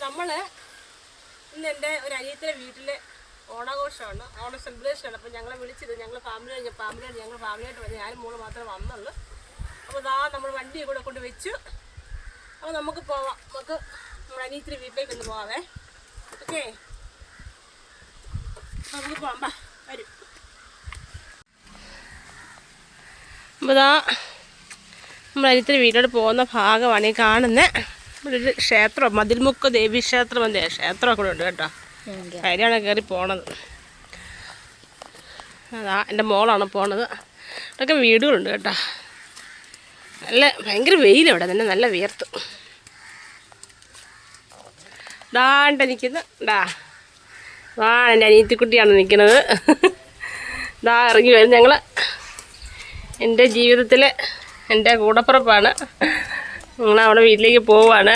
നമ്മൾ ഇന്ന് എന്റെ ഒരു അനിയത്തിന്റെ വീട്ടിലെ ഓണാഘോഷമാണ്. ഓണ സെലിബ്രേഷനാണ് അപ്പോൾ ഞങ്ങളെ വിളിച്ചത് ഞങ്ങൾ ഫാമിലി കഴിഞ്ഞ ഫാമിലിയായിട്ട് ഞങ്ങൾ ഫാമിലിയായിട്ട് വന്നു ഞാനും മൂന്ന് മാത്രമേ വന്നുള്ളൂ. അപ്പോൾ ഇതാ നമ്മൾ വണ്ടി കൂടെ കൊണ്ട് വെച്ചു. അപ്പോൾ നമുക്ക് പോവാം. നമുക്ക് നമ്മുടെ അനിയത്തിന്റെ വീട്ടിലേക്ക് ഒന്ന് പോവാവേ. ഓക്കേ. നമുക്ക് പോവാം. ബാ വരും. അപ്പോൾ ഇതാ നമ്മൾ അനിയത്തിന്റെ വീട്ടിലോട്ട് പോകുന്ന ഭാഗമാണ് ഈ കാണുന്നത് ഇവിടെ ഒരു ക്ഷേത്രം മതിൽമുക്ക് ദേവി ക്ഷേത്രം എന്തേ ക്ഷേത്രമൊക്കെ ഉണ്ട് കേട്ടോ. കാര്യമാണ് കയറി പോണത്. അതാ എന്റെ മോളാണ് പോണത്. ഇവിടെയൊക്കെ വീടുകളുണ്ട് കേട്ടോ. നല്ല ഭയങ്കര വെയിലവിടെ തന്നെ നല്ല വിയർത്ത്. ദാണ്ട് നിൽക്കുന്ന ഡാ ആ എന്റെ അനിയത്തിക്കുട്ടിയാണ് നിൽക്കുന്നത്. ദാ ഇറങ്ങി വരും ഞങ്ങൾ എന്റെ ജീവിതത്തിലെ എന്റെ കൂടപ്പുറപ്പാണ്. ഞങ്ങൾ അവിടെ വീട്ടിലേക്ക് പോവാണ്.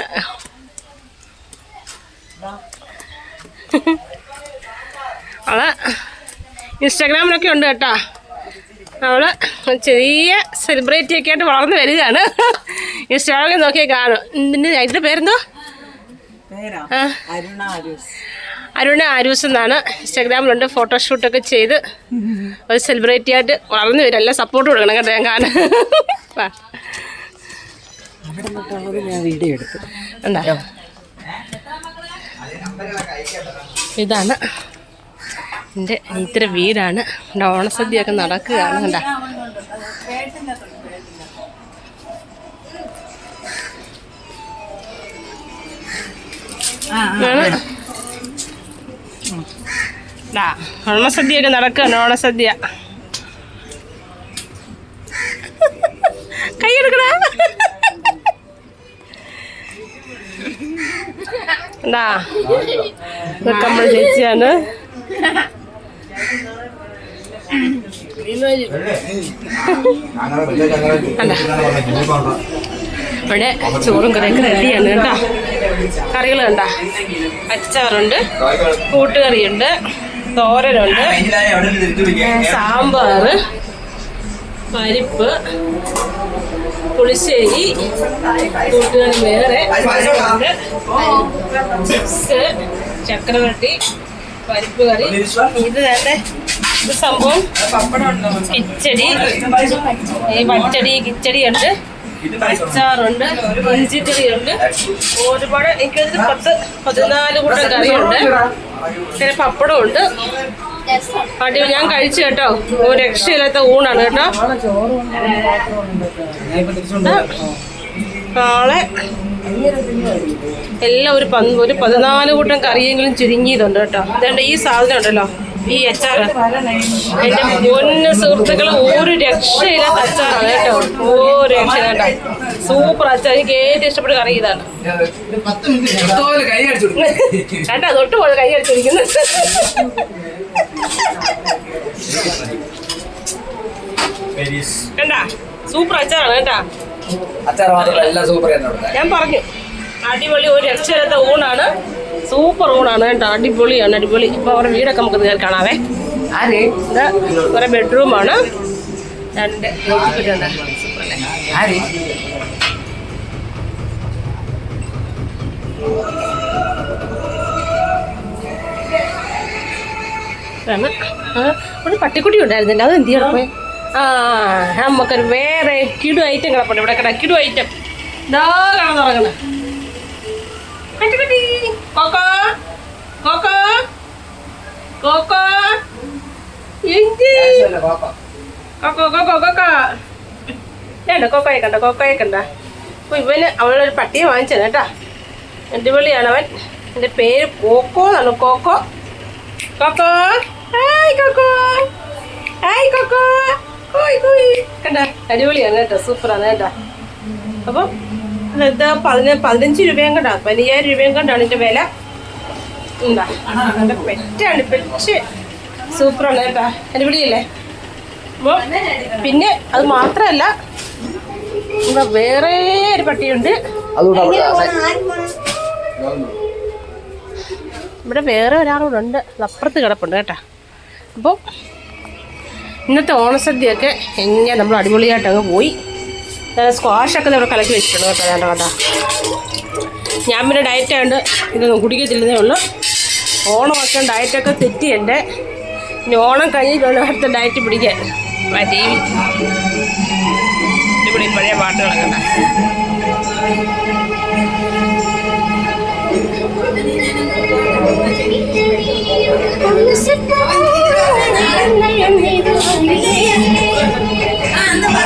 അവൾ ഇൻസ്റ്റാഗ്രാമിലൊക്കെ ഉണ്ട് കേട്ടോ. അവൾ ചെറിയ സെലിബ്രിറ്റി ഒക്കെ ആയിട്ട് വളർന്നു വരികയാണ്. ഇൻസ്റ്റാഗ്രാമിൽ നോക്കിയാൽ കാണും. ഇതിന്റെ അതിന്റെ പേരെന്തോ പേരാ? അരുണ ആരൂസ്. എന്നാണ്. ഇൻസ്റ്റാഗ്രാമിലുണ്ട് ഫോട്ടോഷൂട്ടൊക്കെ ചെയ്ത് ഒരു സെലിബ്രിറ്റി ആയിട്ട് വളർന്നു വരും. എല്ലാം സപ്പോർട്ട് കൊടുക്കണം കേട്ടോ ഞാൻ കാണാൻ. അവിടെ നിന്നിട്ടുള്ളത് ഞാൻ വീഡിയോ എടുത്തു. എന്താ ഇതാണ് എന്റെ ഇത്ര വീടാണ്. എന്റെ ഓണസദ്യയൊക്കെ നടക്കുകയാണ്. കണ്ട? ഓണസദ്യയൊക്കെ നടക്കുകയാണ്. ഓണസദ്യ. കൈയെടുക്കടാ എന്താ ഇതൊക്കെ നമ്മൾ ചേച്ചിയാണ്. ഇവിടെ ചോറും കറിയൊക്കെ റെഡിയാണ് കേട്ടോ. കറികൾ കണ്ട. അച്ചാറുണ്ട് കൂട്ടുകറിയുണ്ട് തോരനുണ്ട് സാമ്പാർ പരിപ്പ് പുളിശ്ശേരി കൂട്ടുകറി വേറെ. ചിപ്സ് ചക്രവട്ടി പരിപ്പ് കറി. ഇത് തന്നെ ഇത് സംഭവം കിച്ചടി. ഈ പച്ചടി കിച്ചടി ഉണ്ട്. അച്ചാറുണ്ട് ഇഞ്ചിക്കറിയുണ്ട് ഒരുപാട് എനിക്കതിൽ പത്ത് പതിനാല് കൂട്ടം കറിയുണ്ട്. പിന്നെ പപ്പടമുണ്ട് അടി ഞാൻ കഴിച്ചു കേട്ടോ. ഒരു രക്ഷയില്ലാത്ത ഊണാണ് കേട്ടോ. നാളെ എല്ലാം ഒരു ഒരു പതിനാല് കൂട്ടം കറിയെങ്കിലും ചുരുങ്ങിയതുണ്ട് കേട്ടോ. അതുകൊണ്ട് ഈ സാധനം ഉണ്ടല്ലോ. ഈ അച്ചാർ എന്റെ പൊന്ന് സുഹൃത്തുക്കൾ ഒരു രക്ഷയില്ലാത്ത അച്ചാറാണ് കേട്ടോ. ഒരു രക്ഷ കേട്ടോ സൂപ്പർ അച്ചാർ എനിക്ക് ഏറ്റവും ഇഷ്ടപ്പെട്ട കറി ഇതാണ്. കേട്ടോ തൊട്ട് പോലെ കൈ അടിച്ചിരിക്കുന്നു. കണ്ടാ? സൂപ്പർ അച്ചാറാണ് കേട്ടാ. അച്ചാർ മാത്രമല്ല സൂപ്പർ ഞാൻ പറഞ്ഞു. അടിപൊളി ഒരു രക്ഷയില്ലാത്ത ഊണാണ്. സൂപ്പർ റൂമാണ് കേട്ടോ അടിപൊളിയാണ് അടിപൊളി. ഇപ്പൊ അവരുടെ വീടൊക്കെ നമുക്ക് നേരെ കാണാവേ. ആര്? ഇത് കുറെ ബെഡ്റൂമാണ് രണ്ട് ആര്? ഒരു പട്ടിക്കുട്ടി ഉണ്ടായിരുന്നില്ല. അത് എന്ത് ചെയ്യണം ആ നമുക്കൊരു വേറെ കിടു ഐറ്റം കിടപ്പുണ്ട് ഇവിടെ കിട കിടു ഐറ്റം ഇതാ കിടന്നുറങ്ങണ പട്ടിക്കുട്ടി കോക്കോ കോക്കോ കോക്കോ കൊക്കോ കൊക്കോ കൊക്കോ വേണ്ട കൊക്കോയെ കണ്ട കൊക്കോയെ കണ്ട അപ്പോൾ ഇവന് അവളൊരു പട്ടിയെ വാങ്ങിച്ചത് കേട്ടാ. അടിപൊളിയാണ് അവൻ. എന്റെ പേര് കോക്കോ എന്നാണ്. Coco cocoa hi cocoa hi cocoa കോയ് കോയ് കണ്ട അടിപൊളിയാണ് കേട്ടോ. സൂപ്പറാണ് കേട്ടോ. അപ്പം ഇത് പതിന പതിനഞ്ച് രൂപയും കണ്ടാ. പതിനയ്യായിരം രൂപയും കണ്ടാണ് ഇതിന്റെ വില. എന്താ? നല്ല പെറ്റാണ് പെറ്റ് സൂപ്പറാണ് കേട്ടാ. അടിപൊളിയല്ലേ? അപ്പോൾ പിന്നെ അത് മാത്രമല്ല ഇവിടെ വേറെ ഒരു പട്ടിയുണ്ട്. ഇവിടെ വേറെ ഒരാളൂടെ ഉണ്ട്. അപ്പുറത്ത് കിടപ്പുണ്ട് കേട്ടാ. അപ്പോൾ ഇന്നത്തെ ഓണസദ്യയൊക്കെ എങ്ങനെ നമ്മൾ അടിപൊളിയായിട്ട് അങ്ങ് പോയി. സ്ക്വാഷൊക്കെ നമ്മൾ കലക്കി വെച്ചിട്ടുണ്ട് കേട്ടോ. കേട്ടോ വേണ്ട ഞാൻ പിന്നെ ഡയറ്റ് ആയതുകൊണ്ട് ഇതൊന്നും കുടിക്കത്തില്ലെന്നേ ഉള്ളൂ. ഓണമൊക്കെ ഡയറ്റൊക്കെ തെറ്റി എന്റെ ഇനി ഓണം കഴിഞ്ഞിട്ടുണ്ട് അടുത്ത ഡയറ്റ് പിടിക്കാൻ. ആ ഇവിടെ പഴയ പാട്ടുകളൊക്കെ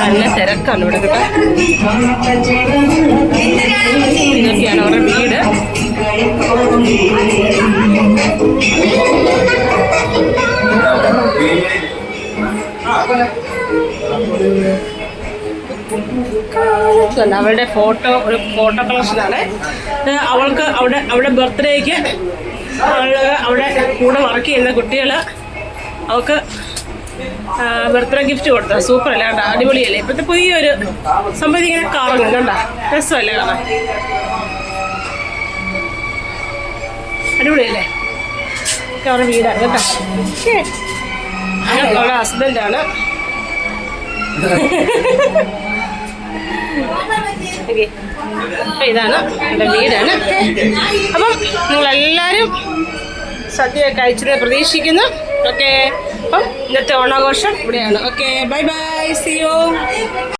നല്ല തിരക്കാണ് ഇവിടെ കേട്ടോ. ഇതൊക്കെയാണ് അവരുടെ വീട്. അവളുടെ ഫോട്ടോ ഒരു ഫോട്ടോ കളക്ഷനാണ്. അവൾക്ക് അവിടെ അവിടെ ബർത്ത്ഡേക്ക് അവിടെ കൂടെ വർക്ക് ചെയ്യുന്ന കുട്ടികൾ അവൾക്ക് ബർത്ത്ഡേ ഗിഫ്റ്റ് കൊടുത്ത സൂപ്പർ അല്ലേ? കണ്ട? അടിപൊളിയല്ലേ? ഇപ്പോഴത്തെ പുതിയൊരു സംഭവം ഇങ്ങനെ കറങ്ങും. കണ്ട? രസമല്ലേ കാണാൻ? അടിപൊളിയല്ലേ? അവരുടെ വീടാണ് കേട്ടോ. അവരുടെ ഹസ്ബൻഡാണ് ഓക്കെ. അപ്പം ഇതാണ് എന്റെ വീടാണ്. അപ്പം നിങ്ങളെല്ലാവരും സദ്യ കഴിച്ചത് പ്രതീക്ഷിക്കുന്നു. ഓക്കെ. അപ്പം ഇന്നത്തെ ഓണാഘോഷം ഇവിടെയാണ്. Okay. Bye bye. See you